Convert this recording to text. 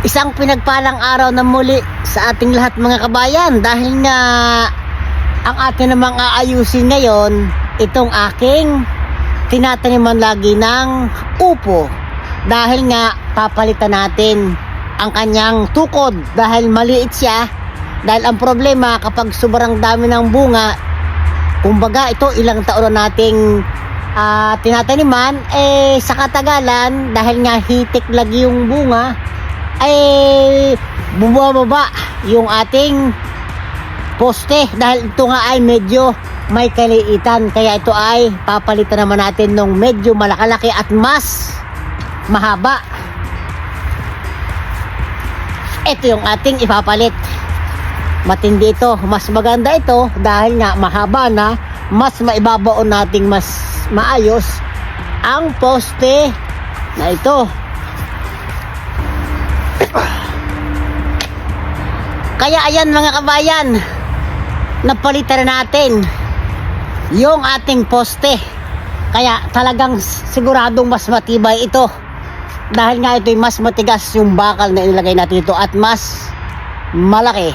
Isang pinagpalang araw na muli sa ating lahat mga kabayan. Dahil nga ang atin namang aayusin ngayon itong aking tinataniman lagi ng upo. Dahil nga papalitan natin ang kanyang tukod. Dahil maliit siya. Dahil ang problema kapag sobrang dami ng bunga kumbaga ito ilang taon na nating ah, tinataniman eh sa katagalan dahil nga hitik lagi yung bunga ay bumababa yung ating poste dahil ito nga ay medyo may kaliitan. Kaya ito ay papalitan naman natin ng medyo malakalaki at mas mahaba. Ito yung ating ipapalit. Matindi ito mas maganda ito dahil nga mahaba na mas maibabaon nating mas maayos ang poste na ito kaya ayan mga kabayan napalitan na natin yung ating poste. Kaya talagang siguradong mas matibay ito. Dahil nga ito'y mas matigas yung bakal na inilagay natin ito at mas malaki